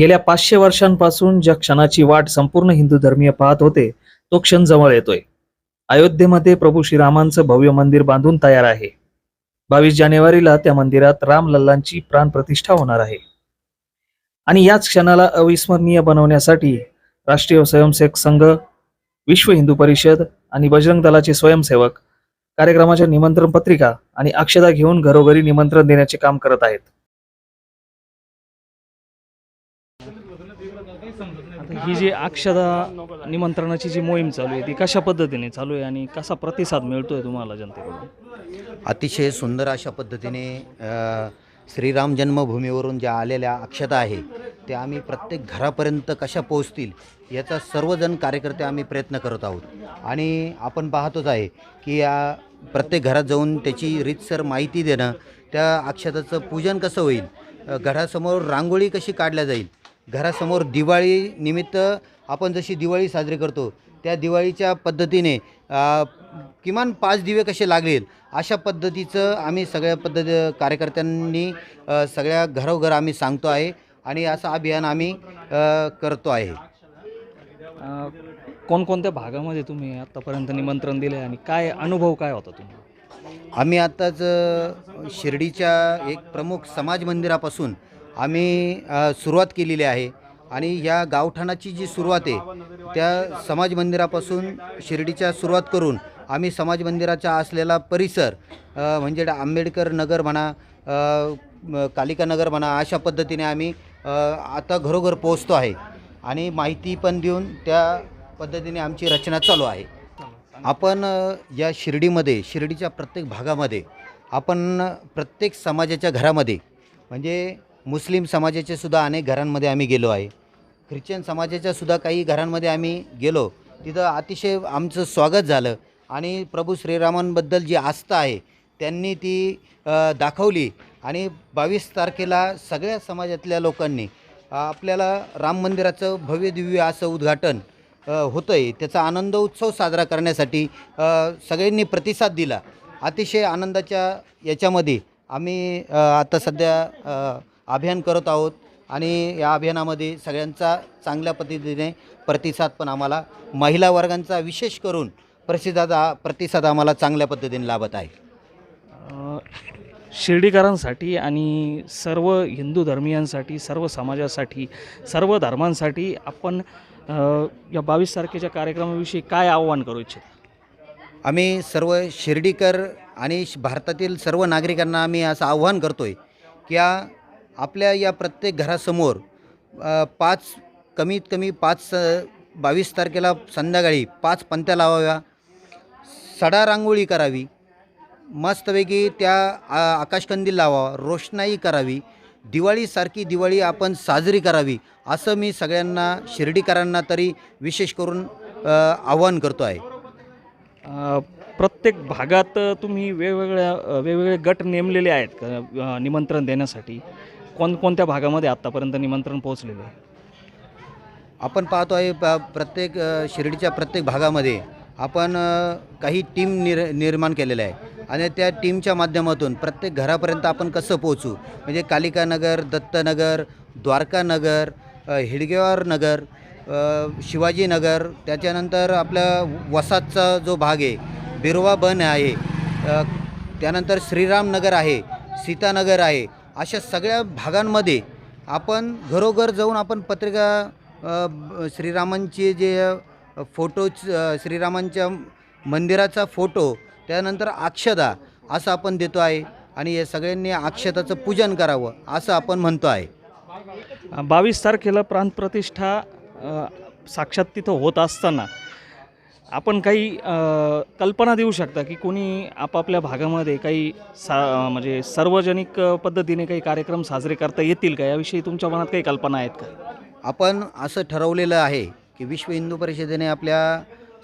गेल्या पाचशे वर्षांपासून ज्या क्षणाची वाट संपूर्ण हिंदू धर्मीय पाहत होते तो क्षण जवळ येतोय. अयोध्येमध्ये प्रभू श्रीरामांचं भव्य मंदिर बांधून तयार आहे. बावीस जानेवारीला त्या मंदिरात रामलल्लांची प्राणप्रतिष्ठा होणार आहे. आणि याच क्षणाला अविस्मरणीय बनवण्यासाठी राष्ट्रीय स्वयंसेवक संघ विश्व हिंदू परिषद आणि बजरंग दलाचे स्वयंसेवक कार्यक्रमाच्या निमंत्रण पत्रिका आणि अक्षता घेऊन घरोघरी निमंत्रण देण्याचे काम करत आहेत. ही जी अक्षदा निमंत्रणाची जी मोहीम चालू आहे ती कशा पद्धतीने चालू आहे आणि कसा प्रतिसाद मिळतोय तुम्हाला जनतेकडून? अतिशय सुंदर अशा पद्धतीने श्रीराम जन्मभूमीवरून ज्या आलेल्या अक्षता आहे त्या आम्ही प्रत्येक घरापर्यंत कशा पोहोचतील याचा सर्वजण कार्यकर्ते आम्ही प्रयत्न करत आहोत. आणि आपण पाहतोच आहे की या प्रत्येक घरात जाऊन त्याची रीतसर माहिती देणं त्या अक्षताचं पूजन कसं होईल घरासमोर रांगोळी कशी काढल्या जाईल घरासमोर दिवाळी निमित्त आपण जशी दिवाळी साजरी करतो त्या दिवाळीच्या पद्धतीने किमान पाच दिवे कसे लागेल अशा पद्धतीचं आम्ही सगळ्या पद्धती कार्यकर्त्यांनी सगळ्या घरोघर आम्ही सांगतो आहे आणि असं अभियान आम्ही करतो आहे. कोणकोणत्या भागामध्ये तुम्ही आतापर्यंत निमंत्रण दिले आणि काय अनुभव काय होता तुम्ही? आम्ही आत्ताच शिर्डीच्या एक प्रमुख समाज मंदिरापासून आम्ही सुरुवात केलेली आहे. आणि या गावठाणाची जी सुरुवात आहे त्या समाज मंदिरापासून शिर्डीच्या सुरुवात करून आम्ही समाज मंदिराचा असलेला परिसर म्हणजे आंबेडकर नगर म्हणा कालिका नगर म्हणा अशा पद्धतीने आम्ही आता घरोघर पोहोचतो आहे. आणि माहिती पण देऊन त्या पद्धतीने आमची रचना चालू आहे. आपण या शिर्डीमध्ये शिर्डीच्या प्रत्येक भागामध्ये आपण प्रत्येक समाजाच्या घरामध्ये म्हणजे मुस्लिम समाजाच्या सुद्धा अनेक घरांमध्ये आम्ही गेलो आहे. ख्रिश्चन समाजाच्या सुद्धा काही घरांमध्ये आम्ही गेलो. तिथं अतिशय आमचं स्वागत झालं आणि प्रभू श्रीरामांबद्दल जी आस्था आहे त्यांनी ती दाखवली आणि बावीस तारखेला सगळ्या समाजातल्या लोकांनी आपल्याला राम मंदिराचं भव्य दिव्य असं उद्घाटन होतं आहे त्याचा आनंद उत्सव साजरा करण्यासाठी सगळ्यांनी प्रतिसाद दिला. अतिशय आनंदाच्या याच्यामध्ये आम्ही आता सध्या अभियान करत आहोत आणि या अभियानामध्ये सगळ्यांचा चांगल्या पद्धतीने प्रतिसाद पण आम्हाला महिला वर्गांचा विशेष करून प्रतिसाद प्रतिसाद आम्हाला चांगल्या पद्धतीने लाभत आहे. शिर्डीकरांसाठी आणि सर्व हिंदू धर्मियांसाठी सर्व समाजासाठी सर्व धर्मांसाठी आपण या बावीस तारखेच्या कार्यक्रमाविषयी काय आव्हान करू इच्छित? आम्ही सर्व शिर्डीकर आणि श- भारतातील सर्व नागरिकांना आम्ही असं आव्हान करतो आहे की या आपल्या या प्रत्येक घरासमोर पाच कमीत कमी पाच बावीस तारखेला संध्याकाळी पाच पंत्या लावाव्या. सडा रांगोळी करावी. मस्तपैकी त्या आ, आकाशकंदील लावावा रोषणाई करावी. दिवाळीसारखी दिवाळी आपण साजरी करावी असं मी सगळ्यांना शिर्डीकरांना तरी विशेष करून आवाहन करतो आहे. प्रत्येक भागात तुम्ही वेगवेगळ्या वेगवेगळे गट नेमलेले आहेत निमंत्रण देण्यासाठी. कोणकोणत्या भागामध्ये आत्तापर्यंत निमंत्रण पोहोचलेलं आहे? आपण पाहतो आहे प प्रत्येक अ, शिर्डीच्या प्रत्येक भागामध्ये आपण अ, काही टीम निर निर्माण केलेल्या आहे आणि त्या टीमच्या माध्यमातून प्रत्येक घरापर्यंत आपण कसं पोहोचू? म्हणजे कालिकानगर दत्तनगर द्वारकानगर अ, हिडगेवार नगर अ, शिवाजीनगर त्याच्यानंतर आपल्या वसातचा जो भाग आहे बिरवा बन आहे अ, त्यानंतर श्रीरामनगर आहे सीतानगर आहे अशा सगळ्या भागांमध्ये आपण घरोघर जाऊन आपण पत्रिका श्रीरामांचे जे फोटो श्रीरामांच्या मंदिराचा फोटो त्यानंतर अक्षदा असं आपण देतो आहे आणि या सगळ्यांनी अक्षताचं पूजन करावं असं आपण म्हणतो आहे. बावीस तारखेला प्रांतप्रतिष्ठा साक्षात तिथं होत असताना आपण काही कल्पना देऊ शकता की कोणी आपापल्या भागामध्ये काही सा म्हणजे सार्वजनिक पद्धतीने काही कार्यक्रम साजरे करता येतील का? याविषयी तुमच्या मनात काही कल्पना आहेत का? आपण असं ठरवलेलं आहे की विश्व हिंदू परिषदेने आपल्या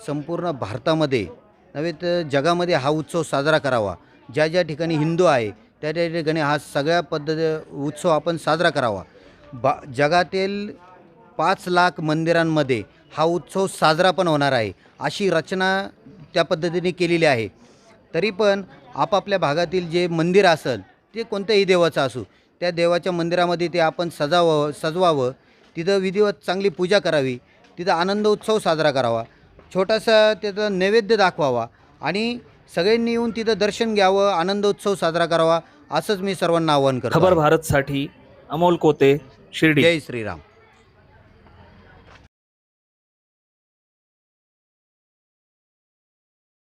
संपूर्ण भारतामध्ये नव्हे तर जगामध्ये हा उत्सव साजरा करावा. ज्या ज्या ठिकाणी हिंदू आहे त्या त्या ठिकाणी हा सगळ्या पद्धत उत्सव आपण साजरा करावा. बा जगातील पाच लाख मंदिरांमध्ये हा उत्सव साजरा पण होणार आहे अशी रचना त्या पद्धतीने केलेली आहे. तरी पण आपापल्या भागातील जे मंदिर असेल ते कोणत्याही देवाचं असू त्या देवाच्या मंदिरामध्ये ते आपण सजावं सजवावं तिथं विधिवत चांगली पूजा करावी तिथं आनंद उत्सव साजरा करावा छोटासा त्याचा नैवेद्य दाखवावा आणि सगळ्यांनी येऊन तिथं दर्शन घ्यावं आनंद उत्सव साजरा करावा असंच मी सर्वांना आवाहन करतो. खबर भारतसाठी अमोल कोते शिर्डी. जय श्रीराम.